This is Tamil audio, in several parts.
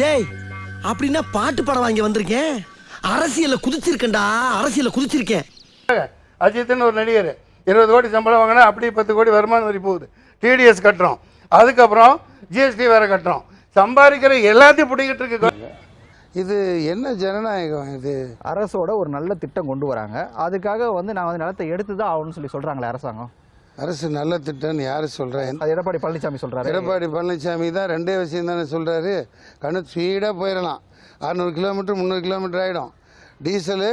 டேய் அப்படின்னா பாட்டு படம் வாங்கி வந்திருக்கேன். அரசியல்ல குதிச்சிருக்கேன்டா அரசியல்ல குதிச்சிருக்கேன். அஜித்னு ஒரு நடிகர். இருபது கோடி சம்பளம் வாங்கினா அப்படியே பத்து கோடி வருமான வரி போகுது. டிடிஎஸ் கட்டுறோம். அதுக்கப்புறம் ஜிஎஸ்டி வேற கட்டுறோம். சம்பாதிக்கிற எல்லாத்தையும் பிடிக்கிட்டு இருக்கு. இது என்ன ஜனநாயகம் இது? அரசோட ஒரு நல்ல திட்டம் கொண்டு வராங்க. அதுக்காக வந்து நான் வந்து நிலத்தை எடுத்து தான் ஆகணும்னு சொல்லி சொல்றாங்களே அரசாங்கம். அரசு நல்ல திட்டம்னு யாரு சொல்றேன் அது எடப்பாடி பழனிசாமி சொல்றாரு. எடப்பாடி பழனிசாமி தான் ரெண்டே விஷயம் தானே சொல்றாரு. கண்ணு ஸ்பீடாக போயிடலாம் அறநூறு கிலோமீட்டர் முந்நூறு கிலோமீட்டர் ஆகிடும் டீசலு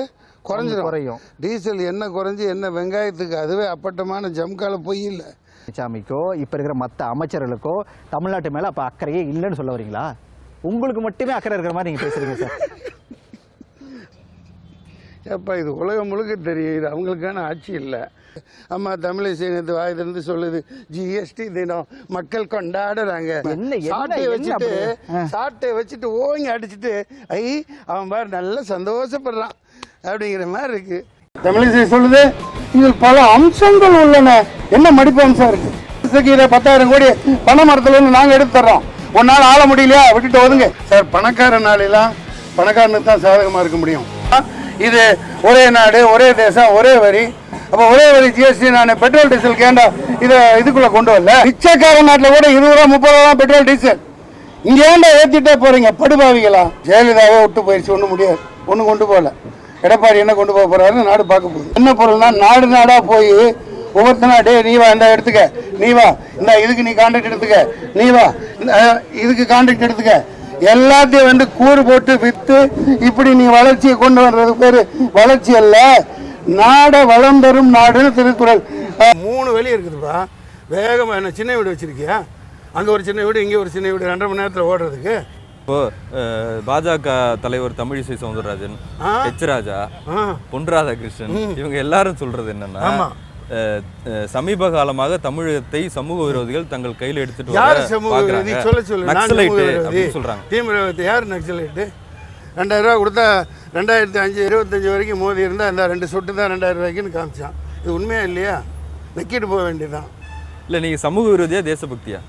குறைஞ்சிரும். குறையும். டீசல் என்ன குறைஞ்சி என்ன வெங்காயத்துக்கு அதுவே அப்பட்டமான ஜம்கால பொய் இல்லை. பழனிசாமிக்கோ இப்ப இருக்கிற மத்த அமைச்சர்களுக்கோ தமிழ்நாட்டு மேல அப்ப அக்கறையே இல்லைன்னு சொல்ல வரீங்களா? உங்களுக்கு மட்டுமே அக்கறை இருக்கிற மாதிரி நீங்க பேசுறீங்க சார். ஏப்பா இது உலகம் முழுக்க தெரியும் இது அவங்களுக்கான ஆட்சி இல்லை. அம்மா தமிழிசை நேற்று வாய் திறந்து சொல்லுது ஜிஎஸ்டி தினம் மக்கள் கொண்டாடுறாங்க. சாட்டை வச்சுட்டு. சாட்டை வச்சுட்டு ஓங்கி அடிச்சுட்டு ஐ அவன் பாரு நல்லா சந்தோஷப்படுறான். அப்படிங்கிற மாதிரி இருக்கு. தமிழிசை சொல்லுது இதில் பல அம்சங்கள் உள்ளன. என்ன மடிப்பு அம்சம் இருக்கு? இதை பத்தாயிரம் கோடி பண மரத்துல இருந்து நாங்க எடுத்து தர்றோம் உன்னால ஆள முடியலையா? விட்டுட்டு ஒதுங்க. சார் பணக்கார நாளெல்லாம் பணக்காரனுக்கு தான் சாதகமா இருக்க முடியும். இது ஒரே நாடு ஒரே தேசம் ஒரே வரி. அப்போ ஒரே வரி ஜிஎஸ்டி நான் பெட்ரோல் டீசல் கேண்டா இதை இதுக்குள்ளே கொண்டு வரல. பிச்சைக்கார நாட்டில் கூட இருபது ரூபா முப்பது ரூபா தான் பெட்ரோல் டீசல் இங்கே ஏன்டா ஏற்றிட்டே போகிறீங்க படுபாவிகளா? ஜெயலலிதாவே விட்டு போயிடுச்சு ஒன்றும் முடியாது. ஒன்றும் கொண்டு போகல. எடப்பாடி என்ன கொண்டு போக போகிறாருன்னு நாடு பார்க்க போகுது. என்ன பொருள்னா நாடு நாடாக போய் ஒவ்வொருத்தனா டே நீ வா இந்த எடுத்துக்க. நீ வா இந்த இதுக்கு நீ கான்ட்ராக்ட் எடுத்துக்க. நீ வா இந்த, இதுக்கு கான்ட்ராக்ட் எடுத்துக்க. எல்லாத்தையும் வந்து கூறு போட்டு விற்று இப்படி நீ வளர்ச்சியை கொண்டு வர்றது பேர் வளர்ச்சி அல்ல. நாட வளம் தரும் நாடுன்னு திருக்குறள். மூணு வழி இருக்குதுப்பா. வேகமா என்ன சின்ன வீடு வச்சிருக்கியா? அங்க ஒரு சின்ன வீடு இங்க ஒரு சின்ன வீடு ரெண்டரை மணி நேரத்துல ஓடுறதுக்கு? இப்போ அஹ், பாஜக தலைவர் தமிழிசை சவுந்தரராஜன். எச் ராஜா பொன் ராதாகிருஷ்ணன் இவங்க எல்லாரும் சொல்றது என்னன்னா சமீப காலமாக தமிழகத்தை சமூக விரோதிகள் தங்கள் கையில எடுத்துட்டு சொல்றாங்க. தீவிரவாதி யார் நக்சலைட்டு? ரெண்டாயிரம் ரூபா கொடுத்தா ரெண்டாயிரத்தி அஞ்சு இருபத்தஞ்சு வரைக்கும் மோதி இருந்தால் அந்த ரெண்டு சொட்டு தான் ரெண்டாயிரம் ரூபாய்க்குன்னு காமிச்சான். இது உண்மையா இல்லையா? நக்கிட்டு போக வேண்டியதுதான். இல்ல நீங்க சமூக விரோதியா தேசபக்தியா?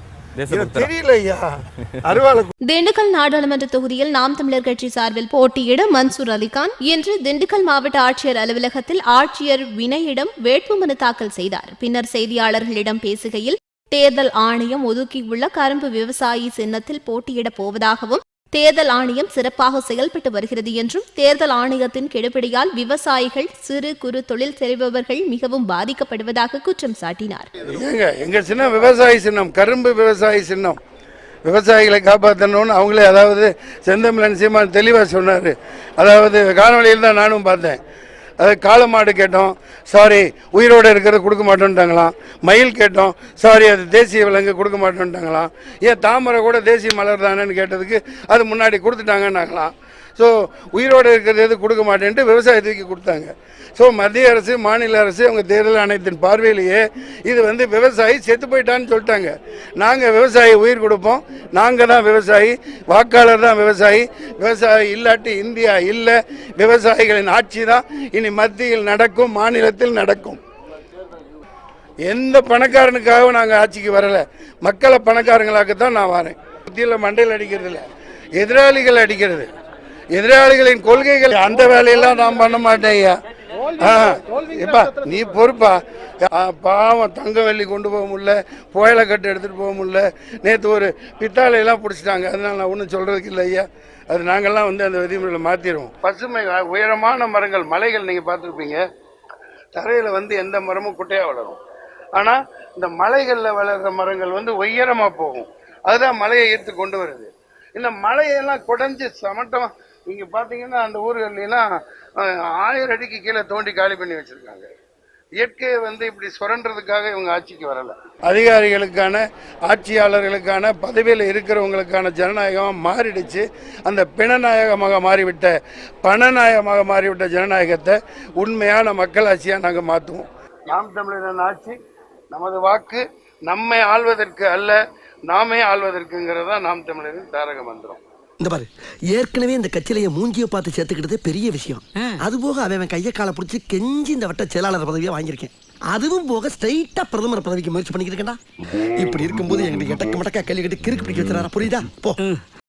திண்டுக்கல் நாடாளுமன்ற தொகுதியில் நாம் தமிழர் கட்சி சார்பில் போட்டியிட மன்சூர் அலிகான். இன்று திண்டுக்கல் மாவட்ட ஆட்சியர் அலுவலகத்தில் ஆட்சியர் வினயிடம் வேட்புமனு தாக்கல் செய்தார். பின்னர் செய்தியாளர்களிடம் பேசுகையில் தேர்தல் ஆணையம் ஒதுக்கியுள்ள கரும்பு விவசாயி சின்னத்தில் போட்டியிடப் போவதாகவும் தேர்தல் ஆணையம் சிறப்பாக செயல்பட்டு வருகிறது என்றும் தேர்தல் ஆணையத்தின் கெடுபிடியால் விவசாயிகள் சிறு குறு தொழில் செய்பவர்கள் மிகவும் பாதிக்கப்படுவதாக குற்றம் சாட்டினார். எங்க சின்னம் விவசாயி சின்னம் கரும்பு விவசாயி சின்னம். விவசாயிகளை காப்பாற்றணும்னு அவங்களே அதாவது செந்தமிழன் சீமான் தெளிவாக சொன்னார். அதாவது காணொலியில் தான் நானும் பார்த்தேன். அது காளமாடு கேட்டோம் சாரி உயிரோடு இருக்கிறத கொடுக்க மாட்டோன்ட்டாங்களாம். மயில் கேட்டோம் சாரி அது தேசிய விலங்கு கொடுக்க மாட்டோன்ட்டாங்களாம். ஏன் தாமரை கூட தேசிய மலர் தானேன்னு கேட்டதுக்கு அது முன்னாடி கொடுத்துட்டாங்கன்னாங்களாம். ஸோ உயிரோடு இருக்கிறது எது கொடுக்க மாட்டேன்ட்டு விவசாயத்துக்கு கொடுத்தாங்க. ஸோ மத்திய அரசு மாநில அரசு அவங்க தேர்தல் ஆணையத்தின் பார்வையிலேயே இது வந்து விவசாயி செத்து போயிட்டான்னு சொல்லிட்டாங்க. நாங்கள் விவசாயி உயிர் கொடுப்போம். நாங்கள் தான் விவசாயி வாக்காளர் தான் விவசாயி. விவசாயி இல்லாட்டி இந்தியா இல்லை. விவசாயிகளின் ஆட்சி தான். இனி மத்தியில் நடக்கும் மாநிலத்தில் நடக்கும். எந்த பணக்காரனுக்காகவும் நாங்கள் ஆட்சிக்கு வரலை. மக்களை பணக்காரங்களாக்கத்தான் நான் வரேன். புத்தியில் மண்டையில் அடிக்கிறது இல்லை எதிராளிகள் அடிக்கிறது. எதிராளிகளின் கொள்கைகள் அந்த வேலையெல்லாம் நான் பண்ண மாட்டேன் ஐயா. ஆ, எப்பா நீ பொறுப்பா. பாவம் தங்க வெள்ளி கொண்டு போக முடியல புயலை கட்டு எடுத்துகிட்டு போக முடியல. நேற்று ஒரு பித்தாளையெல்லாம் பிடிச்சிட்டாங்க. அதனால நான் ஒன்றும் சொல்கிறதுக்கு இல்லை ஐயா. அது நாங்கள்லாம் வந்து அந்த விதிமுறையில் மாற்றிடுவோம் பசுமை உயரமான மரங்கள் மலைகள் நீங்கள் பார்த்துருப்பீங்க. தரையில் வந்து எந்த மரமும் குட்டையாக வளரும். ஆனால் இந்த மலைகளில் வளர்கிற மரங்கள் வந்து உயரமாக போகும். அதுதான் மலையை ஈர்த்து கொண்டு வருது. இந்த மலையெல்லாம் குடஞ்சி சமட்டம் இங்கே பார்த்தீங்கன்னா அந்த ஊர்கள்லாம் ஆயிரம் அடிக்கு கீழே தோண்டி காலி பண்ணி வச்சுருக்காங்க. இயற்கையை வந்து இப்படி சுரண்டுறதுக்காக இவங்க ஆட்சிக்கு வரல. அதிகாரிகளுக்கான ஆட்சியாளர்களுக்கான பதவியில் இருக்கிறவங்களுக்கான ஜனநாயகமாக மாறிடுச்சு. அந்த பிணநாயகமாக மாறிவிட்ட பணநாயகமாக மாறிவிட்ட ஜனநாயகத்தை உண்மையான மக்களாட்சியாக நாங்கள் மாற்றுவோம் நாம் தமிழரின் ஆட்சி நமது வாக்கு நம்மை ஆள்வதற்கு அல்ல நாமே ஆள்வதற்குங்கிறதா நாம் தமிழரின் தாரக மந்திரம். இந்த பாரு ஏற்கனவே இந்த கட்சியில என் மூஞ்சிய பார்த்து சேர்த்துக்கிட்டதே பெரிய விஷயம். அது போக அவன் கையை காலை பிடிச்சி கெஞ்சி இந்த வட்ட செயலாளர் பதவியை வாங்கியிருக்கேன். அதுவும் போக ஸ்ட்ரைட்டா பிரதமர் பதவிக்கு முயற்சி பண்ணிக்கிட்டு இருக்கேன்டா. இப்படி இருக்கும்போது எங்களுக்கு எட்டக்கு மடக்கா கேள்வி கேட்டு கிறுக்கு பிடிக்க வச்சுறாரா புரியுதா? போ.